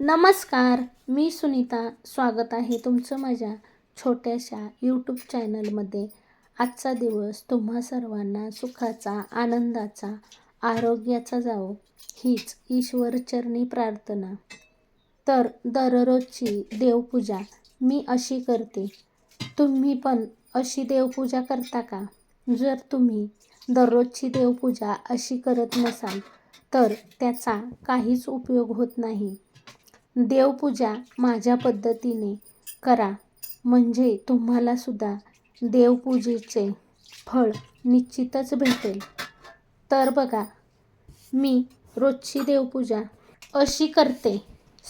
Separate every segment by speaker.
Speaker 1: नमस्कार मी सुनीता. स्वागत आहे तुमचं माझ्या छोट्याशा यूट्यूब चॅनलमध्ये आजचा दिवस तुम्हा सर्वांना सुखाचा आनंदाचा आरोग्याचा जावो हीच ईश्वरचरणी प्रार्थना. तर दररोजची देवपूजा मी अशी करते. तुम्ही पण अशी देवपूजा करता का? जर तुम्ही दररोजची देवपूजा अशी करत नसाल तर त्याचा काहीच उपयोग होत नाही. देवपूजा माझ्या पद्धतीने करा. म्हणजे तुम्हालासुद्धा देवपूजेचे फळ निश्चितच भेटेल. तर बघा मी रोजची देवपूजा अशी करते.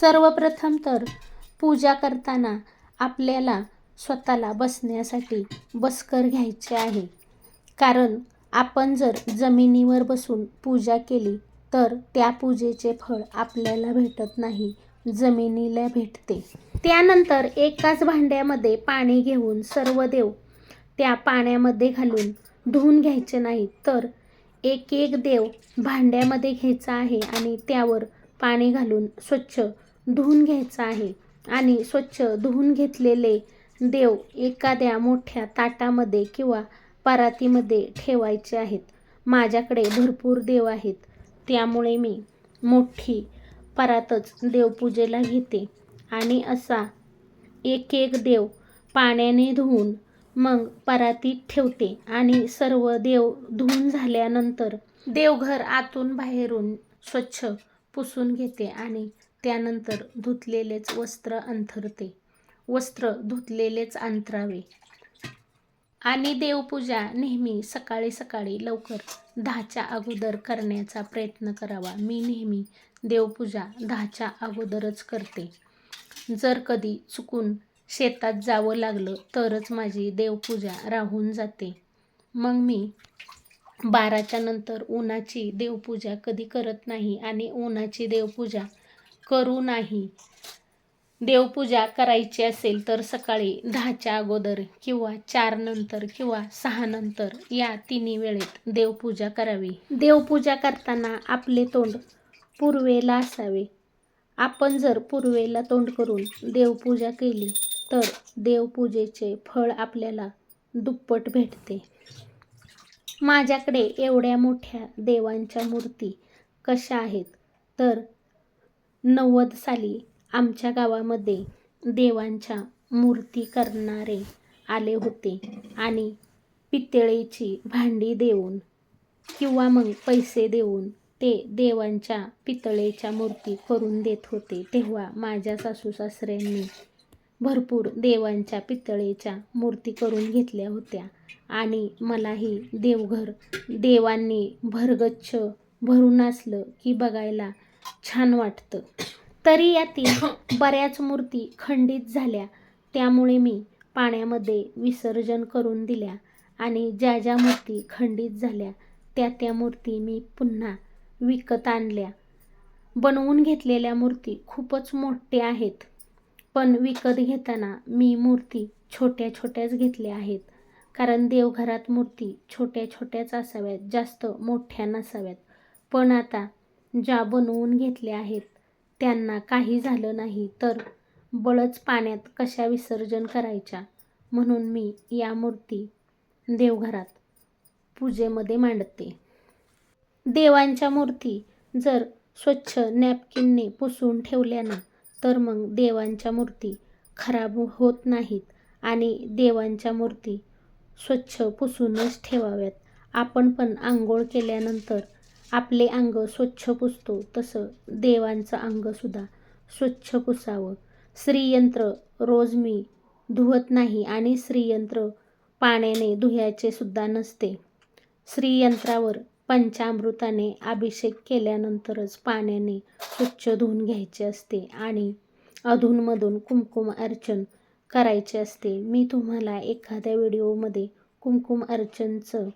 Speaker 1: सर्वप्रथम तर पूजा करताना आपल्याला स्वतःला बसण्यासाठी बसकर घ्यायचे आहे. कारण आपण जर जमिनीवर बसून पूजा केली तर त्या पूजेचे फळ आपल्याला भेटत नाही. जमिनीला भेटते. त्यानंतर एकाच भांड्यामध्ये पाणी घेऊन सर्व देव त्या पाण्यामध्ये घालून धुवून घ्यायचे नाही तर एक एक देव भांड्यामध्ये घ्यायचा आहे आणि त्यावर पाणी घालून स्वच्छ धुवून घ्यायचं आहे. आणि स्वच्छ धुवून घेतलेले देव एखाद्या मोठ्या ताटामध्ये किंवा परातीमध्ये ठेवायचे आहेत. माझ्याकडे भरपूर देव आहेत. त्यामुळे मी मोठी परातच देवपूजेला घेते. आणि असा एक एक देव पाण्याने धुवून मग परातीत ठेवते आणि सर्व देव धुवून झाल्यानंतर देवघर आतून बाहेरून स्वच्छ पुसून घेते आणि त्यानंतर धुतलेलेच वस्त्र अंथरते. वस्त्र धुतलेलेच अंतरावे. आणि देवपूजा नेहमी सकाळी सकाळी लवकर दहाच्या अगोदर करण्याचा प्रयत्न करावा. मी नेहमी देवपूजा दहाच्या अगोदरच करते. जर कधी चुकून शेतात जावं लागलं तरच माझी देवपूजा राहून जाते. मग मी बाराच्या नंतर उन्हाची देवपूजा कधी करत नाही आणि उन्हाची देवपूजा करू नाही. देवपूजा करायची असेल तर सकाळी दहाच्या अगोदर किंवा चार नंतर किंवा सहा नंतर या तिन्ही वेळेत देवपूजा करावी. देवपूजा करताना आपले तोंड पूर्वेला असावे. आपण जर पूर्वेला तोंड करून देवपूजा केली तर देवपूजेचे फळ आपल्याला दुप्पट भेटते. माझ्याकडे एवढ्या मोठ्या देवांच्या मूर्ती कशा आहेत? तर नव्वद साली आमच्या गावामध्ये देवांच्या मूर्ती करणारे आले होते आणि पितळेची भांडी देऊन किंवा मग पैसे देऊन ते देवांच्या पितळेच्या मूर्ती करून देत होते. तेव्हा माझ्या सासू सासऱ्यांनी भरपूर देवांच्या पितळेच्या मूर्ती करून घेतल्या होत्या आणि मलाही देवघर देवांनी भरगच्छ भरून असलं की बघायला छान वाटतं. तरी यातील बऱ्याच मूर्ती खंडित झाल्या. त्यामुळे मी पाण्यामध्ये विसर्जन करून दिल्या आणि ज्या ज्या मूर्ती खंडित झाल्या त्या त्या मूर्ती मी पुन्हा विकत आणल्या. बनवून घेतलेल्या मूर्ती खूपच मोठ्या आहेत पण विकत घेताना मी मूर्ती छोट्या छोट्याच घेतल्या आहेत. कारण देवघरात मूर्ती छोट्या छोट्याच असाव्यात जास्त मोठ्या नसाव्यात. पण आता ज्या बनवून घेतल्या आहेत त्यांना काही झालं नाही तर बळच पाण्यात कशा विसर्जन करायच्या म्हणून मी या मूर्ती देवघरात पूजेमध्ये मांडते. देवांच्या मूर्ती जर स्वच्छ नॅपकिनने पुसून ठेवल्या ना तर मग देवांच्या मूर्ती खराब होत नाहीत आणि देवांच्या मूर्ती स्वच्छ पुसूनच ठेवाव्यात. आपण पण आंघोळ केल्यानंतर आपले अंग स्वच्छ पुसतो तसं देवांचं अंगसुद्धा स्वच्छ पुसावं. श्रीयंत्र रोज मी धुवत नाही आणि श्रीयंत्र पाण्याने धुयाचे सुद्धा नसते. श्रीयंत्रावर पंचामृताने अभिषेक केल्यानंतरच पाण्याने स्वच्छ धुवून घ्यायचे असते आणि अधूनमधून कुमकुम अर्चन करायचे असते. मी तुम्हाला एखाद्या व्हिडिओमध्ये कुमकुम अर्चनचं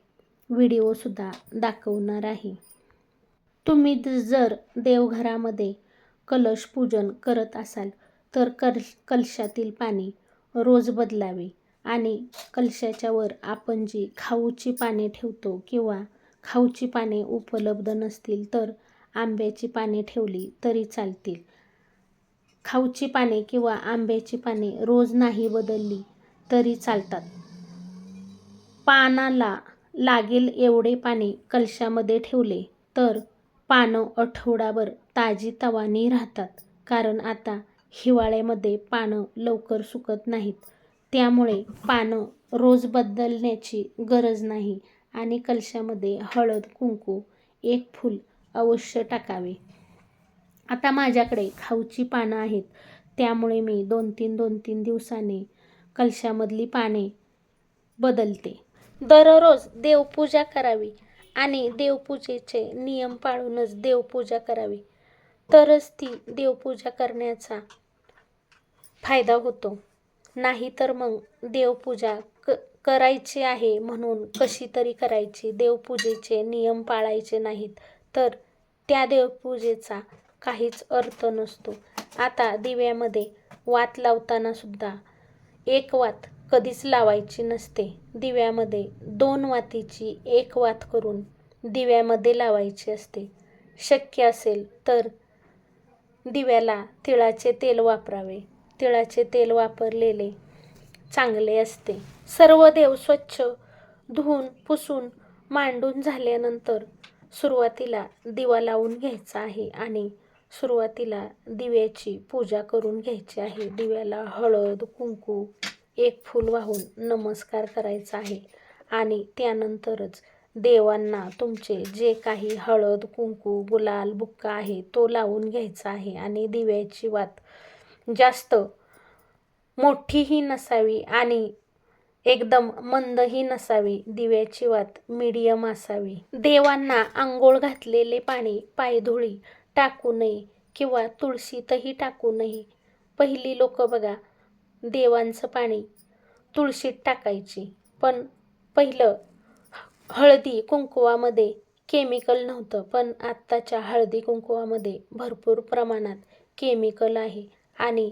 Speaker 1: व्हिडिओसुद्धा दाखवणार आहे. तुम्ही जर देवघरामध्ये कलश पूजन करत असाल तर कल कलशातील पाणी रोज बदलावे आणि कलशाच्या वर आपण जी खाऊची पाने ठेवतो किंवा खाऊची पाने उपलब्ध नसतील तर आंब्याची पाने ठेवली तरी चालतील. खाऊची पाने किंवा आंब्याची पाने रोज नाही बदलली तरी चालतात. पानाला लागेल एवढे पाणी कलशामध्ये ठेवले तर पानं आठवडाभर ताजी तवानी राहतात. कारण आता हिवाळ्यामध्ये पानं लवकर सुकत नाहीत. त्यामुळे पानं रोज बदलण्याची गरज नाही आणि कलशामध्ये हळद कुंकू एक फूल अवश्य टाकावे. आता माझ्याकडे खाऊची पानं आहेत. त्यामुळे मी दोन तीन दोन तीन दिवसांनी कलशामधली पाने बदलते. दररोज देवपूजा करावी. आणि देवपूजेचे नियम पाळूनच देवपूजा करावी. तरच ती देवपूजा करण्याचा फायदा होतो. नाही तर मग देवपूजा क करायची आहे म्हणून कशी तरी करायची? देवपूजेचे नियम पाळायचे नाहीत तर त्या देवपूजेचा काहीच अर्थ नसतो. आता दिव्यामध्ये वात लावताना सुद्धा एक वात कधीच लावायची नसते. दिव्यामध्ये दोन वातीची एक वात करून दिव्यामध्ये लावायची असते. शक्य असेल तर दिव्याला तिळाचे तेल वापरावे. तिळाचे तेल वापरलेले चांगले असते. सर्व देव स्वच्छ धुवून पुसून मांडून झाल्यानंतर सुरुवातीला दिवा लावून घ्यायचा आहे आणि सुरुवातीला दिव्याची पूजा करून घ्यायची आहे. दिव्याला हळद कुंकू एक फूल वाहून नमस्कार करायचा आहे. आणि त्यानंतरच देवांना तुमचे जे काही हळद कुंकू गुलाल बुक्का आहे तो लावून घ्यायचा आहे. आणि दिव्याची वात जास्त मोठीही नसावी आणि एकदम मंदही नसावी. दिव्याची वात मीडियम असावी. देवांना आंघोळ घातलेले पाणी पायधुळी टाकू नये किंवा तुळशीतही टाकू नये. पहिली लोक बघा देवांचं पाणी तुळशीत टाकायची. पण पहिलं हळदी कुंकुवामध्ये केमिकल नव्हतं. पण आत्ताच्या हळदी कुंकुवामध्ये भरपूर प्रमाणात केमिकल आहे. आणि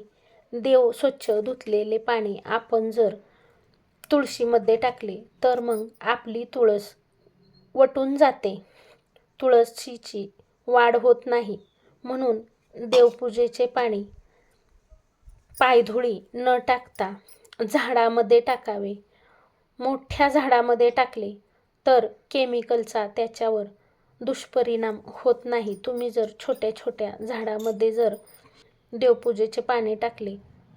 Speaker 1: देव स्वच्छ धुतलेले पाणी आपण जर तुळशीमध्ये टाकले तर मग आपली तुळस वटून जाते. तुळशीची वाढ होत नाही. म्हणून देवपूजेचे पाणी पायधुळी न टाकता झाडामध्ये टाकावे. मोठ्या झाडामध्ये टाकले तर केमिकलचा त्याच्यावर दुष्परिणाम होत नाही. तुम्ही जर छोट्या छोट्या झाडामध्ये जर देवपूजेचे पाने टाकले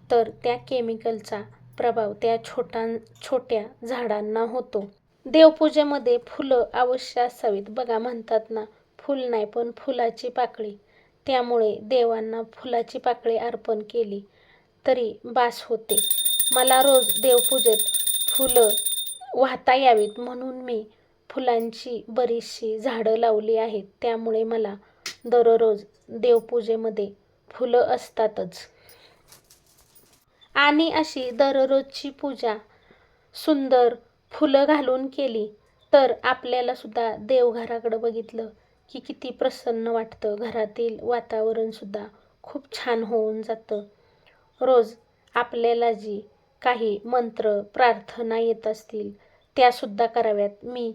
Speaker 1: तर त्या केमिकलचा प्रभाव त्या छोटा छोट्या झाडांना होतो. देवपूजेमध्ये फुलं अवश्य असावीत. बघा म्हणतात ना फुल नाही पण फुलाची पाकळी. त्यामुळे देवांना फुलाची पाकळी अर्पण केली. तरी बास होते. मला रोज देवपूजेत फुलं वाहता यावीत म्हणून मी फुलांची बरीचशी झाडं लावली आहेत. त्यामुळे मला दररोज देवपूजेमध्ये फुलं असतातच. आणि अशी दररोजची पूजा सुंदर फुलं घालून केली तर आपल्याला सुद्धा देवघराकडं बघितलं की किती प्रसन्न वाटतं. घरातील वातावरणसुद्धा खूप छान होऊन जातं. रोज आपल्याला जी काही मंत्र प्रार्थना येत असतील त्यासुद्धा कराव्यात. मी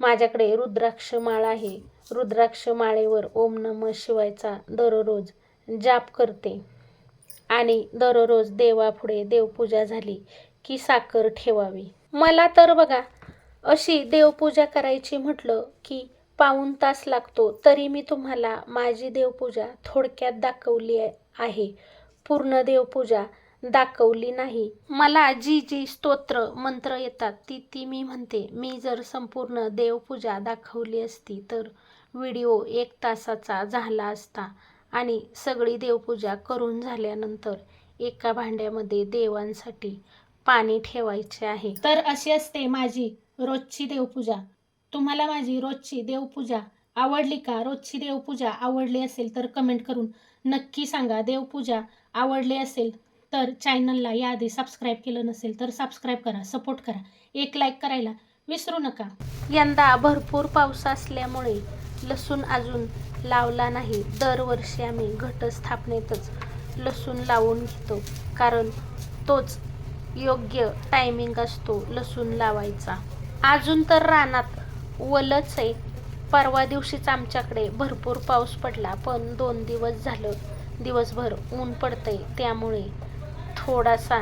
Speaker 1: माझ्याकडे रुद्राक्षमाळ आहे. रुद्राक्ष माळेवर ओम नम शिवायचा दररोज जाप करते. आणि दररोज देवापुढे देवपूजा झाली की साखर ठेवावी. मला तर बघा अशी देवपूजा करायची म्हटलं की पाऊण तास लागतो तरी मी तुम्हाला माझी देवपूजा थोडक्यात दाखवली आहे. पूर्ण देवपूजा दाखवली नाही. मला जी जी स्तोत्र मंत्र येतात ती ती मी म्हणते. मी जर संपूर्ण देवपूजा दाखवली असती तर व्हिडिओ एक तासाचा झाला असता आणि सगळी देवपूजा करून झाल्यानंतर एका भांड्यामध्ये देवांसाठी पाणी ठेवायचे आहे. तर अशी असते माझी रोजची देवपूजा. तुम्हाला माझी रोजची देवपूजा आवडली का? रोजची देवपूजा आवडली असेल तर कमेंट करून नक्की सांगा. देवपूजा आवडली असेल तर चॅनलला याआधी सबस्क्राईब केलं नसेल तर सबस्क्राईब करा सपोर्ट करा. एक लाईक करायला विसरू नका. यंदा भरपूर पाऊस असल्यामुळे लसूण अजून लावला नाही. दरवर्षी आम्ही घटस्थापनेतच लसूण लावून घेतो. कारण तोच योग्य टायमिंग असतो लसूण लावायचा. अजून तर रानात वलच आहे. परवा दिवशीच आमच्याकडे भरपूर पाऊस पडला. पण दोन दिवस झालं दिवसभर ऊन पडतंय त्यामुळे थोडासा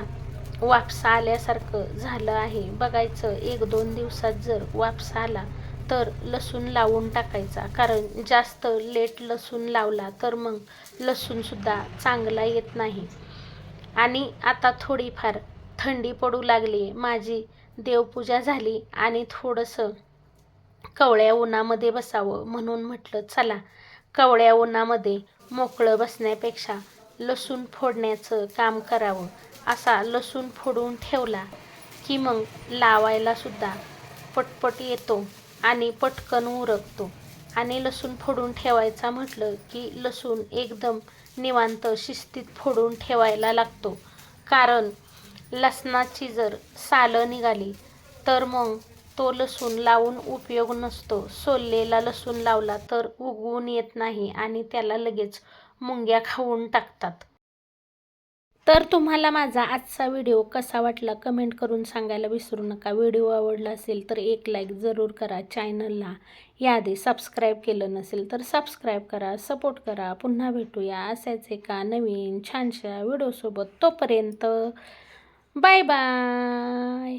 Speaker 1: वापसा आल्यासारखं झालं आहे. बघायचं एक दोन दिवसात जर वापसा आला तर लसूण लावून टाकायचा. कारण जास्त लेट लसूण लावला तर मग लसूणसुद्धा चांगला येत नाही. आणि आता थोडीफार थंडी पडू लागली. माझी देवपूजा झाली आणि थोडंसं कवळ्या उन्हामध्ये बसावं म्हणून म्हटलं चला कवळ्या उन्हामध्ये मोकळं बसण्यापेक्षा लसूण फोडण्याचं काम करावं असा लसूण फोडून ठेवला की मग लावायला सुद्धा पटपट येतो आणि पटकन उरकतो. आणि लसूण फोडून ठेवायचा म्हटलं की लसूण एकदम निवांत शिस्तीत फोडून ठेवायला लागतो. कारण लसणाची जर सालं निघाली तर मग तो लसूण लावून उपयोग नसतो. सोललेला लसूण लावला तर उगवून येत नाही आणि त्याला लगेच मुंग्या खाऊन टाकतात. तर तुम्हाला माझा आजचा व्हिडिओ कसा वाटला कमेंट करून सांगायला विसरू नका. व्हिडिओ आवडला असेल तर एक लाईक जरूर करा. चॅनलला याआधी सबस्क्राईब केलं नसेल तर सबस्क्राईब करा सपोर्ट करा. पुन्हा भेटूया असायच एका नवीन छानशा व्हिडिओसोबत. तोपर्यंत बाय बाय.